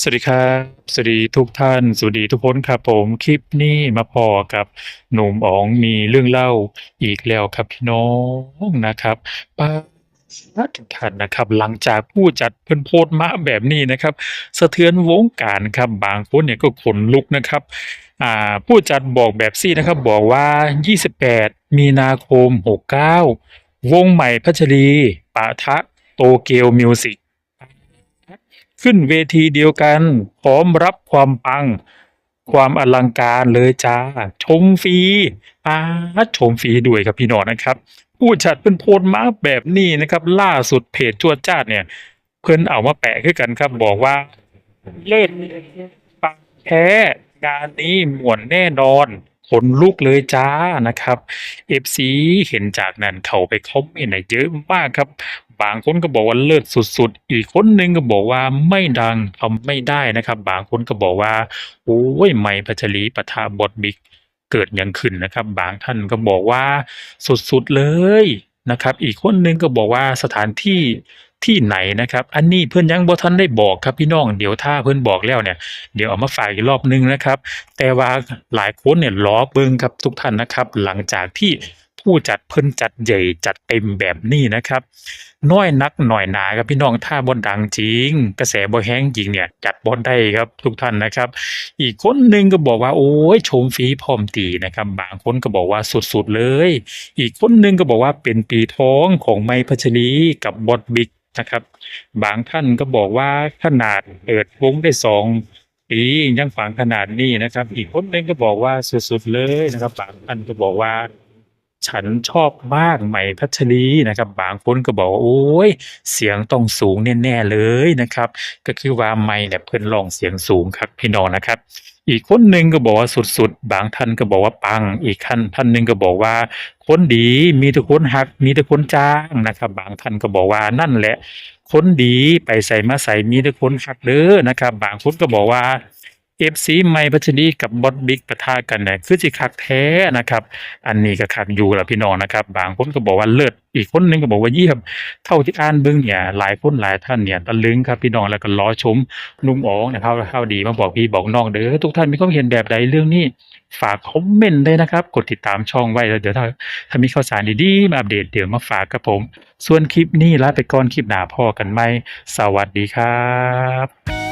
สวัสดีครับ สวัสดีทุกท่าน สวัสดีทุกคนครับผมคลิปนี้มาพอกับหนุ่มอ๋องมีเรื่องเล่าอีกแล้วครับพี่น้องนะครับป้าทุกท่านนะครับ หลังจากผู้จัดเพิ่นโพสต์มาแบบนี้นะครับ สะเทือนวงการครับบางคนเนี่ยก็ขนลุกนะครับผู้จัดบอกแบบซี่นะครับ บอกว่า 28 มีนาคม 69 วงใหม่พัชรีปะทะโตเกียวมิวสิก ขึ้นเวทีเดียวกัน พร้อมรับความปัง ความอลังการเลยจ้า ชมฟรีอาชมฟรีด้วยครับพี่น้องนะครับผู้จัดเป็นโพสต์มาแบบนี้นะครับ ล่าสุดเพจจวดจ้าเนี่ย เพิ่นเอามาแปะขึ้นกันครับ บอกว่า เล่นปังแท้งานนี้ม่วนแน่นอนขนลุกเลยจ้านะครับ FC เห็นจากนั้นเขาไปคอมเมนต์เยอะมากครับ บางคนก็บอกว่าเลิศสุดๆ อีกคนหนึ่งก็บอกว่าไม่ดังทำไม่ได้นะครับ บางคนก็บอกว่าโอ้ยใหม่พัชรีปะทะบทบิ๊กเกิดยังขึ้นนะครับ บางท่านก็บอกว่าสุดๆเลยนะครับ อีกคนหนึ่งก็บอกว่าสถานที่ที่ไหนนะครับ อันนี้เพื่อนยังบ่ทันได้บอกครับพี่น้องเดี๋ยวถ้าเพื่อนบอกแล้วเนี่ย เดี๋ยวเอามาฝากอีกรอบหนึงนะครับ แต่ว่าหลายคนเนี่ยรอเบิ่งครับทุกท่านนะครับ หลังจากที่ ผู้จัดเพิ่นจัดใหญ่จัดเต็มแบบนี้นะครับ น้อยนักหน่อยหนาครับพี่น้องถ้าบ่ดังจริง กระแสบ่แห้งจริงเนี่ยจัดบ่ได้ครับทุกท่านนะครับ อีกคนหนึ่งก็บอกว่าโอ้ยชมฟรีพร้อมตีนะครับบางคนก็บอกว่าสุดๆเลย อีกคนหนึ่งก็บอกว่าเป็นปีท้องของไม้พัชรีกับบอดบิ๊กนะครับ บางท่านก็บอกว่าขนาดเปิดวงได้สองปียังฝังขนาดนี้นะครับ อีกคนหนึ่งก็บอกว่าสุดๆเลยนะครับบางท่านก็บอกว่า ฉันชอบมากใหม่พัชรีนะครับ บางคนก็บอกว่าโอ้ยเสียงต้องสูงแน่ๆเลยนะครับ ก็คือว่าไมค์เนี่ยเพิ่นร้องเสียงสูงครับพี่น้องนะครับ อีกคนหนึ่งก็บอกว่าสุดๆ บางท่านก็บอกว่าปัง อีกท่านท่านหนึ่งก็บอกว่า คนดีมีแต่คนฮัก มีแต่คนจ้างนะครับ บางท่านก็บอกว่านั่นแหละ คนดีไปใส่มาใส่มีแต่คนฮักเด้อนะครับ บางคนก็บอกว่า FC ไมพัชรีกับบอสบิ๊กประทะกันเนี่ยคือสิคักแท้นะครับ อันนี้ก็คักอยู่ละพี่น้องนะครับ บางคนก็บอกว่าเลิศอีกคนหนึงก็บอกว่าเยี่ยม เท่าที่อ่านเบิ่งเนี่ย หลายคนหลายท่านเนี่ยตะลึงครับพี่น้องแล้วก็รอชมนุ่มอ๋องเนี่ยเข้าเข้าดีมาบอกพี่บอกน้องเด้อทุกท่านมีความเห็นแบบใดเรื่องนี้ฝากคอมเมนต์ได้นะครับ กดติดตามช่องไว้แล้วเดี๋ยวถ้าถ้ามีข่าวสารดีๆมาอัปเดตเดี๋ยวมาฝากกับผม ส่วนคลิปนี้ลาไปก่อนคลิปหน้าพ่อกันไหมสวัสดีครับ